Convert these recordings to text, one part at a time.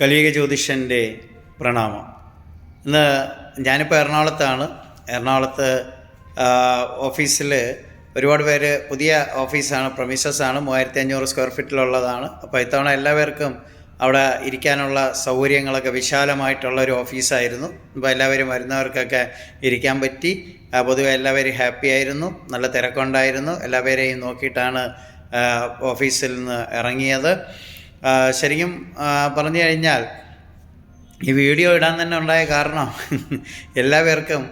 കലിയുഗ ജ്യോതിഷന്റെ പ്രണാമം. ഇന്ന് ഞാനിപ്പോൾ എറണാകുളത്താണ്. എറണാകുളത്ത് ഓഫീസിൽ ഒരുപാട് പേര് പുതിയ ഓഫീസാണ് പ്രൊമിസസ് ആണ് മൂവായിരത്തി അഞ്ഞൂറ് സ്ക്വയർ ഫീറ്റിലുള്ളതാണ്. അപ്പോൾ ഇത്തവണ എല്ലാവർക്കും അവിടെ ഇരിക്കാനുള്ള സൗകര്യങ്ങളൊക്കെ വിശാലമായിട്ടുള്ള ഒരു ഓഫീസായിരുന്നു. അപ്പോൾ എല്ലാവരും വരുന്നവർക്കൊക്കെ ഇരിക്കാൻ പറ്റി. പൊതുവെ എല്ലാവരും ഹാപ്പി ആയിരുന്നു. നല്ല തിരക്കുണ്ടായിരുന്നു. എല്ലാവരെയും നോക്കിയിട്ടാണ് ഓഫീസിൽ നിന്ന് ഇറങ്ങിയത്. ശരിക്കും പറഞ്ഞു കഴിഞ്ഞാൽ ഈ വീഡിയോ ഇടാൻ തന്നെ ഉണ്ടായ കാരണം എല്ലാ പേർക്കും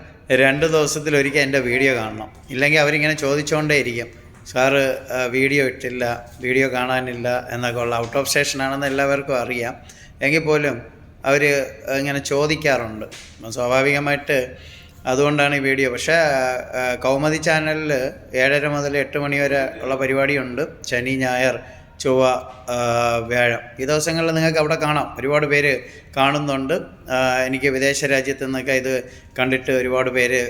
രണ്ട് ദിവസത്തിലൊരിക്കൽ എന്റെ വീഡിയോ കാണണം. ഇല്ലെങ്കിൽ അവരിങ്ങനെ ചോദിച്ചുകൊണ്ടേ ഇരിക്കും. സാറ് വീഡിയോ ഇട്ടില്ല വീഡിയോ കാണാനില്ല എന്നൊക്കെ ഉള്ള ഔട്ട് ഓഫ് സ്റ്റേഷനാണെന്ന് എല്ലാവർക്കും അറിയാം. എങ്കിൽ പോലും അവർ ഇങ്ങനെ ചോദിക്കാറുണ്ട്. സ്വാഭാവികമായിട്ട് അതുകൊണ്ടാണ് ഈ വീഡിയോ. പക്ഷേ കൗമദി ചാനലിൽ ഏഴര മുതൽ എട്ട് മണി വരെ ഉള്ള പരിപാടിയുണ്ട്. ശനി ഞായർ ചൊവ്വ വ്യാഴം. ഈ ദിവസങ്ങളിൽ നിങ്ങൾക്ക് അവിടെ കാണാം. ഒരുപാട് പേര് കാണുന്നുണ്ട്. എനിക്ക് വിദേശ രാജ്യത്ത് നിന്നൊക്കെ ഇത് കണ്ടിട്ട് ഒരുപാട് പേര്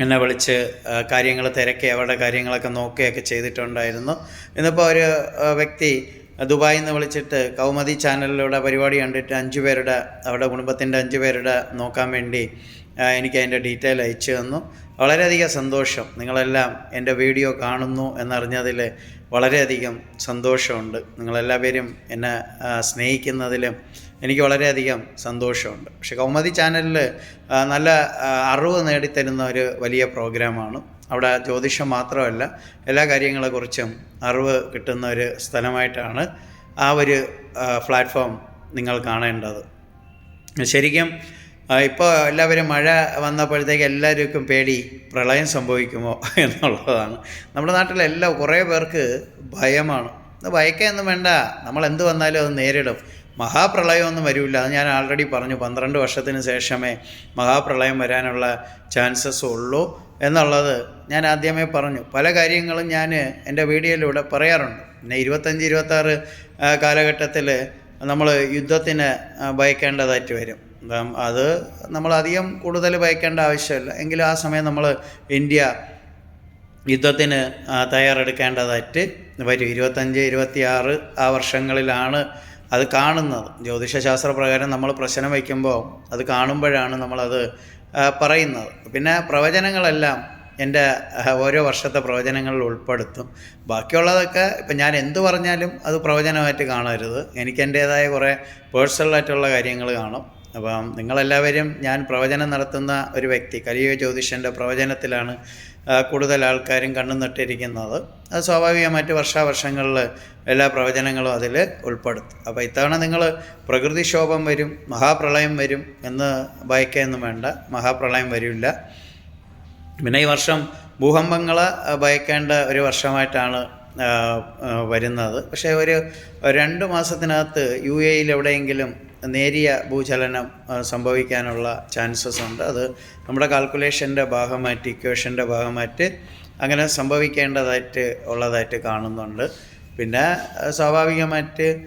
എന്നെ വിളിച്ച് കാര്യങ്ങൾ തിരക്കി അവരുടെ കാര്യങ്ങളൊക്കെ നോക്കുകയൊക്കെ ചെയ്തിട്ടുണ്ടായിരുന്നു. ഇന്നിപ്പോൾ ഒരു വ്യക്തി ദുബായിൽ നിന്ന് വിളിച്ചിട്ട് കൗമദി ചാനലിലൂടെ പരിപാടി കണ്ടിട്ട് അഞ്ച് പേരുടെ അവരുടെ കുടുംബത്തിന്റെ അഞ്ച് പേരുടെ നോക്കാൻ വേണ്ടി എനിക്ക് അതിന്റെ ഡീറ്റെയിൽ അയച്ചു തന്നു. വളരെയധികം സന്തോഷം. നിങ്ങളെല്ലാം എന്റെ വീഡിയോ കാണുന്നു എന്നറിഞ്ഞതിൽ വളരെയധികം സന്തോഷമുണ്ട്. നിങ്ങളെല്ലാവരും എന്നെ സ്നേഹിക്കുന്നതിലും എനിക്ക് വളരെയധികം സന്തോഷമുണ്ട്. പക്ഷേ കൗമുദി ചാനലിൽ നല്ല അറിവ് നേടിത്തരുന്ന ഒരു വലിയ പ്രോഗ്രാമാണ്. അവിടെ ജ്യോതിഷം മാത്രമല്ല എല്ലാ കാര്യങ്ങളെക്കുറിച്ചും അറിവ് കിട്ടുന്ന ഒരു സ്ഥലമായിട്ടാണ് ആ ഒരു പ്ലാറ്റ്ഫോം നിങ്ങൾ കാണേണ്ടത്. ശരിക്കും ഇപ്പോൾ എല്ലാവരും മഴ വന്നപ്പോഴത്തേക്ക് എല്ലാവർക്കും പേടി പ്രളയം സംഭവിക്കുമോ എന്നുള്ളതാണ്. നമ്മുടെ നാട്ടിലെല്ലാം കുറേ പേർക്ക് ഭയമാണ്. ഭയക്കൊന്നും വേണ്ട നമ്മൾ എന്ത് വന്നാലും അത് നേരിടും. മഹാപ്രളയമൊന്നും വരില്ല അത് ഞാൻ ആൾറെഡി പറഞ്ഞു പന്ത്രണ്ട് വർഷത്തിന് ശേഷമേ മഹാപ്രളയം വരാനുള്ള ചാൻസസ് ഉള്ളൂ എന്നുള്ളത് ഞാൻ ആദ്യമേ പറഞ്ഞു. പല കാര്യങ്ങളും ഞാൻ എന്റെ വീഡിയോയിലൂടെ പറയാറുണ്ട്. പിന്നെ ഇരുപത്തഞ്ച് ഇരുപത്താറ് കാലഘട്ടത്തിൽ നമ്മൾ യുദ്ധത്തിന് ഭയക്കേണ്ടതായിട്ട് വരും. അത് നമ്മൾ അധികം കൂടുതൽ ഭയക്കേണ്ട ആവശ്യമില്ല. എങ്കിലും ആ സമയം നമ്മൾ ഇന്ത്യ യുദ്ധത്തിന് തയ്യാറെടുക്കേണ്ടതായിട്ട് വരും. ഇരുപത്തഞ്ച് ഇരുപത്തിയാറ് ആ വർഷങ്ങളിലാണ് അത് കാണുന്നത്. ജ്യോതിഷശാസ്ത്ര പ്രകാരം നമ്മൾ പ്രശ്നം വയ്ക്കുമ്പോൾ അത് കാണുമ്പോഴാണ് നമ്മളത് പറയുന്നത്. പിന്നെ പ്രവചനങ്ങളെല്ലാം എന്റെ ഓരോ വർഷത്തെ പ്രവചനങ്ങളിൽ ഉൾപ്പെടുത്തും. ബാക്കിയുള്ളതൊക്കെ ഇപ്പം ഞാൻ എന്ത് പറഞ്ഞാലും അത് പ്രവചനമായിട്ട് കാണരുത്. എനിക്ക് എന്റേതായ കുറേ പേഴ്സണലായിട്ടുള്ള കാര്യങ്ങൾ കാണും. അപ്പം നിങ്ങളെല്ലാവരും ഞാൻ പ്രവചനം നടത്തുന്ന ഒരു വ്യക്തി കലിയുഗ ജ്യോതിഷന്റെ പ്രവചനത്തിലാണ് കൂടുതൽ ആൾക്കാരും കണ്ണു നട്ടിരിക്കുന്നത്. അത് സ്വാഭാവികമായിട്ട് വർഷാവർഷങ്ങളിൽ എല്ലാ പ്രവചനങ്ങളും അതിൽ ഉൾപ്പെടുത്തും. അപ്പോൾ ഇത്തവണ നിങ്ങൾ പ്രകൃതിക്ഷോഭം വരും മഹാപ്രളയം വരും എന്ന് ഭയക്കൊന്നും വേണ്ട മഹാപ്രളയം വരില്ല. പിന്നെ ഈ വർഷം ഭൂകമ്പങ്ങൾ ഭയക്കേണ്ട ഒരു വർഷമായിട്ടാണ് വരുന്നത്. പക്ഷേ ഒരു രണ്ട് മാസത്തിനകത്ത് യു എയിൽ എവിടെയെങ്കിലും നേരിയ ഭൂചലനം സംഭവിക്കാനുള്ള ചാൻസസ് ഉണ്ട്. അത് നമ്മുടെ കാൽക്കുലേഷന്റെ ഭാഗമായിട്ട് ഇക്വേഷന്റെ ഭാഗമായിട്ട് അങ്ങനെ സംഭവിക്കേണ്ടതായിട്ട് ഉള്ളതായിട്ട് കാണുന്നുണ്ട്. പിന്നെ സ്വാഭാവികമായിട്ട്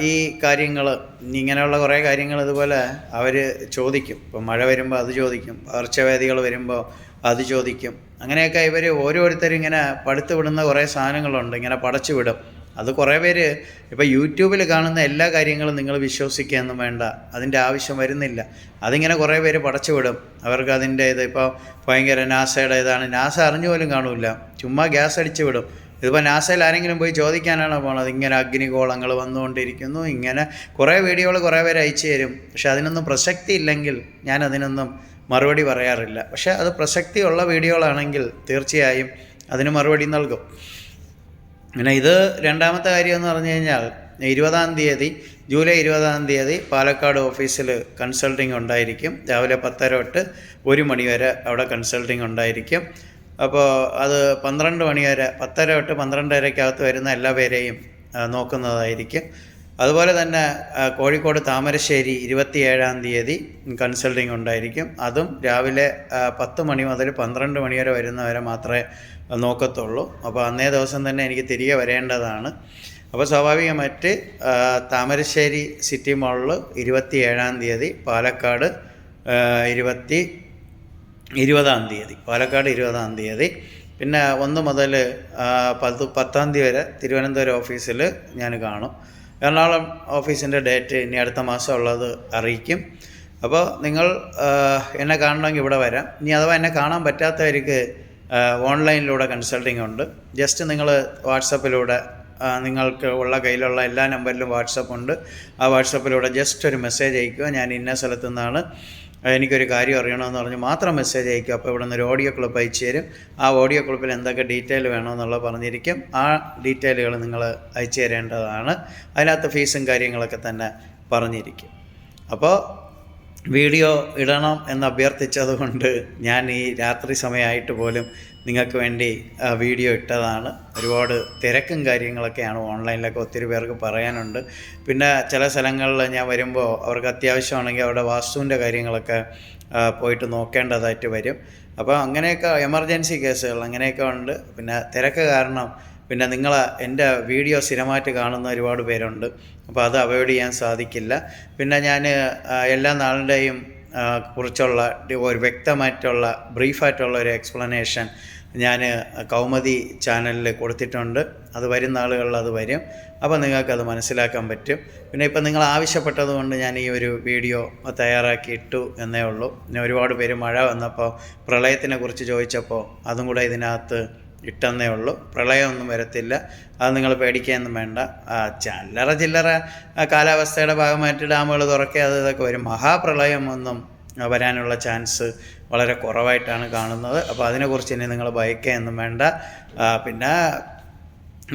ഈ കാര്യങ്ങൾ ഇങ്ങനെയുള്ള കുറേ കാര്യങ്ങൾ ഇതുപോലെ അവർ ചോദിക്കും. ഇപ്പം മഴ വരുമ്പോൾ അത് ചോദിക്കും. പകർച്ചവ്യാധികൾ വരുമ്പോൾ അത് ചോദിക്കും. അങ്ങനെയൊക്കെ ഇവർ ഓരോരുത്തരും ഇങ്ങനെ പടുത്തു വിടുന്ന കുറേ സാധനങ്ങളുണ്ട്. ഇങ്ങനെ പടച്ചു വിടും അത് കുറേ പേര് ഇപ്പോൾ യൂട്യൂബിൽ കാണുന്ന എല്ലാ കാര്യങ്ങളും നിങ്ങൾ വിശ്വസിക്കുകയൊന്നും വേണ്ട. അതിന്റെ ആവശ്യം വരുന്നില്ല. അതിങ്ങനെ കുറേ പേര് പടച്ചു വിടും. അവർക്ക് അതിന്റെ ഇത് ഇപ്പോൾ ഭയങ്കര നാസയുടെ ഇതാണ് നാസ അറിഞ്ഞു പോലും കാണില്ല. ചുമ്മാ ഗ്യാസ് അടിച്ചു വിടും. ഇതിപ്പോൾ നാസയിൽ ആരെങ്കിലും പോയി ചോദിക്കാനാണ് പോണത്? ഇങ്ങനെ അഗ്നിഗോളങ്ങൾ വന്നുകൊണ്ടിരിക്കുന്നു. ഇങ്ങനെ കുറേ വീഡിയോകൾ കുറേ പേര് അയച്ചു തരും. പക്ഷെ അതിനൊന്നും പ്രസക്തി ഇല്ലെങ്കിൽ ഞാൻ അതിനൊന്നും മറുപടി പറയാറില്ല. പക്ഷേ അത് പ്രസക്തിയുള്ള വീഡിയോകളാണെങ്കിൽ തീർച്ചയായും അതിന് മറുപടി നൽകും. പിന്നെ ഇത് രണ്ടാമത്തെ കാര്യം എന്ന് പറഞ്ഞു കഴിഞ്ഞാൽ ഇരുപതാം തീയതി ജൂലൈ ഇരുപതാം തീയതി പാലക്കാട് ഓഫീസിൽ കൺസൾട്ടിംഗ് ഉണ്ടായിരിക്കും. രാവിലെ പത്തര തൊട്ട് ഒരു മണി വരെ അവിടെ കൺസൾട്ടിംഗ് ഉണ്ടായിരിക്കും. അപ്പോൾ അത് പന്ത്രണ്ട് മണി വരെ പത്തര തൊട്ട് പന്ത്രണ്ടരക്കകത്ത് വരുന്ന എല്ലാ പേരെയും നോക്കുന്നതായിരിക്കും. അതുപോലെ തന്നെ കോഴിക്കോട് താമരശ്ശേരി ഇരുപത്തിയേഴാം തീയതി കൺസൾട്ടിങ് ഉണ്ടായിരിക്കും. അതും രാവിലെ പത്ത് മണി മുതൽ പന്ത്രണ്ട് മണി വരെ വരുന്നവരെ മാത്രമേ നോക്കത്തുള്ളൂ. അപ്പോൾ അന്നേ ദിവസം തന്നെ എനിക്ക് തിരികെ വരേണ്ടതാണ്. അപ്പോൾ സ്വാഭാവികമായിട്ട് താമരശ്ശേരി സിറ്റി മോളിൽ ഇരുപത്തിയേഴാം തീയതി പാലക്കാട് ഇരുപത്തി ഇരുപതാം തീയതി പാലക്കാട് ഇരുപതാം തീയതി. പിന്നെ ഒന്ന് മുതൽ പത്ത് പത്താം തീയതി വരെ തിരുവനന്തപുരം ഓഫീസിൽ ഞാൻ കാണും. എറണാകുളം ഓഫീസിന്റെ ഡേറ്റ് ഇനി അടുത്ത മാസം ഉള്ളത് അറിയിക്കും. അപ്പോൾ നിങ്ങൾ എന്നെ കാണണമെങ്കിൽ ഇവിടെ വരാം. ഇനി അഥവാ എന്നെ കാണാൻ പറ്റാത്തവർക്ക് ഓൺലൈനിലൂടെ കൺസൾട്ടിംഗ് ഉണ്ട്. ജസ്റ്റ് നിങ്ങൾ വാട്സപ്പിലൂടെ നിങ്ങൾക്ക് ഉള്ള കയ്യിലുള്ള എല്ലാ നമ്പറിലും വാട്സപ്പ് ഉണ്ട്. ആ വാട്സപ്പിലൂടെ ജസ്റ്റ് ഒരു മെസ്സേജ് അയക്കുക ഞാൻ ഇന്ന സ്ഥലത്തു നിന്നാണ്. എനിക്കൊരു കാര്യം അറിയണമെന്ന് പറഞ്ഞ് മാത്രം മെസ്സേജ് അയക്കും. അപ്പോൾ ഇവിടെ നിന്ന് ഒരു ഓഡിയോ ക്ലിപ്പ് അയച്ചു തരും. ആ ഓഡിയോ ക്ലിപ്പിൽ എന്തൊക്കെ ഡീറ്റെയിൽ വേണമെന്നുള്ളത് പറഞ്ഞിരിക്കും. ആ ഡീറ്റെയിലുകൾ നിങ്ങൾ അയച്ചു തരേണ്ടതാണ്. അതിനകത്ത് ഫീസും കാര്യങ്ങളൊക്കെ തന്നെ പറഞ്ഞിരിക്കും. അപ്പോൾ വീഡിയോ ഇടണം എന്ന് അഭ്യർത്ഥിച്ചതുകൊണ്ട് ഞാൻ ഈ രാത്രി സമയമായിട്ട് പോലും നിങ്ങൾക്ക് വേണ്ടി വീഡിയോ ഇട്ടതാണ്. ഒരുപാട് തിരക്കും കാര്യങ്ങളൊക്കെയാണ് ഓൺലൈനിലൊക്കെ ഒത്തിരി പേർക്ക് പറയാനുണ്ട്. പിന്നെ ചില സ്ഥലങ്ങളിൽ ഞാൻ വരുമ്പോൾ അവർക്ക് അത്യാവശ്യമാണെങ്കിൽ അവിടെ വാസ്തുവിന്റെ കാര്യങ്ങളൊക്കെ പോയിട്ട് നോക്കേണ്ടതായിട്ട് വരും. അപ്പോൾ അങ്ങനെയൊക്കെ എമർജൻസി കേസുകൾ അങ്ങനെയൊക്കെ ഉണ്ട്. പിന്നെ തിരക്ക് കാരണം പിന്നെ നിങ്ങൾ എന്റെ വീഡിയോ സ്ഥിരമായിട്ട് കാണുന്ന ഒരുപാട് പേരുണ്ട്. അപ്പോൾ അത് അവോയ്ഡ് ചെയ്യാൻ സാധിക്കില്ല. പിന്നെ ഞാൻ എല്ലാ നാളിന്റെയും കുറിച്ചുള്ള ഒരു വ്യക്തമായിട്ടുള്ള ബ്രീഫായിട്ടുള്ള ഒരു എക്സ്പ്ലനേഷൻ ഞാൻ കൗമദി ചാനലിൽ കൊടുത്തിട്ടുണ്ട്. അത് വരുന്ന ആളുകളിൽ അത് വരും. അപ്പോൾ നിങ്ങൾക്കത് മനസ്സിലാക്കാൻ പറ്റും. പിന്നെ ഇപ്പം നിങ്ങൾ ആവശ്യപ്പെട്ടത് കൊണ്ട് ഞാൻ ഈ ഒരു വീഡിയോ തയ്യാറാക്കി ഇട്ടു എന്നേ ഉള്ളൂ. പിന്നെ ഒരുപാട് പേര് മഴ വന്നപ്പോൾ പ്രളയത്തിനെ കുറിച്ച് ചോദിച്ചപ്പോൾ അതും കൂടെ ഇതിനകത്ത് ഇട്ടെന്നേ ഉള്ളൂ. പ്രളയമൊന്നും വരത്തില്ല. അത് നിങ്ങൾ പേടിക്കുകയൊന്നും വേണ്ട. ചില്ലറ ചില്ലറ കാലാവസ്ഥയുടെ ഭാഗമായിട്ട് ഡാമുകൾ തുറക്കുക അത് ഇതൊക്കെ വരും. മഹാപ്രളയമൊന്നും വരാനുള്ള ചാൻസ് വളരെ കുറവായിട്ടാണ് കാണുന്നത്. അപ്പോൾ അതിനെക്കുറിച്ച് ഇനി നിങ്ങൾ ഭയക്കുകയൊന്നും വേണ്ട. പിന്നെ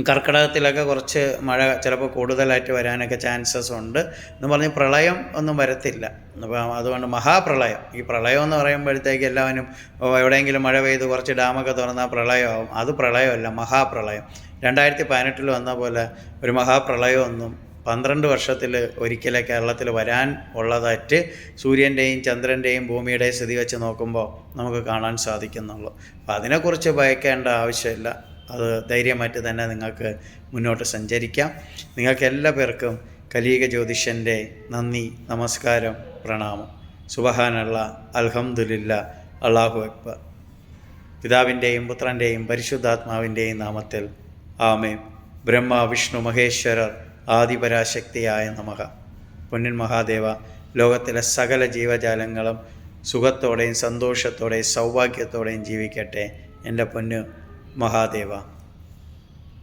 കർക്കിടകത്തിലൊക്കെ കുറച്ച് മഴ ചിലപ്പോൾ കൂടുതലായിട്ട് വരാനൊക്കെ ചാൻസസ് ഉണ്ട്. എന്ന് പറഞ്ഞ് പ്രളയം ഒന്നും വരത്തില്ല. അപ്പം അതുകൊണ്ട് മഹാപ്രളയം. ഈ പ്രളയം എന്ന് പറയുമ്പോഴത്തേക്ക് എല്ലാവരും എവിടെയെങ്കിലും മഴ പെയ്ത് കുറച്ച് ഡാമൊക്കെ തുറന്നാൽ പ്രളയമാവും. അത് പ്രളയമല്ല മഹാപ്രളയം. രണ്ടായിരത്തി പതിനെട്ടിൽ വന്ന പോലെ ഒരു മഹാപ്രളയമൊന്നും പന്ത്രണ്ട് വർഷത്തിൽ ഒരിക്കലേ കേരളത്തിൽ വരാൻ ഉള്ളതായിട്ട് സൂര്യന്റെയും ചന്ദ്രന്റെയും ഭൂമിയുടെയും സ്ഥിതി വെച്ച് നോക്കുമ്പോൾ നമുക്ക് കാണാൻ സാധിക്കുന്നുള്ളൂ. അപ്പോൾ അതിനെക്കുറിച്ച് ഭയക്കേണ്ട ആവശ്യമില്ല. അത് ധൈര്യമായിട്ട് തന്നെ നിങ്ങൾക്ക് മുന്നോട്ട് സഞ്ചരിക്കാം. നിങ്ങൾക്ക് എല്ലാ പേർക്കും കലീക ജ്യോതിഷന്റെ നന്ദി നമസ്കാരം പ്രണാമം. സുബഹാനുള്ള അൽഹംദുലില്ല അള്ളാഹു അക്ബർ. പിതാവിന്റെയും പുത്രന്റെയും പരിശുദ്ധാത്മാവിന്റെയും നാമത്തിൽ ആമേ ബ്രഹ്മ വിഷ്ണു മഹേശ്വരർ ആദിപരാശക്തിയായ നമക പൊന്നിൻ മഹാദേവ ലോകത്തിലെ സകല ജീവജാലങ്ങളും സുഖത്തോടെയും സന്തോഷത്തോടെയും സൗഭാഗ്യത്തോടെയും ജീവിക്കട്ടെ എന്റെ പൊന്നു മഹാദേവ.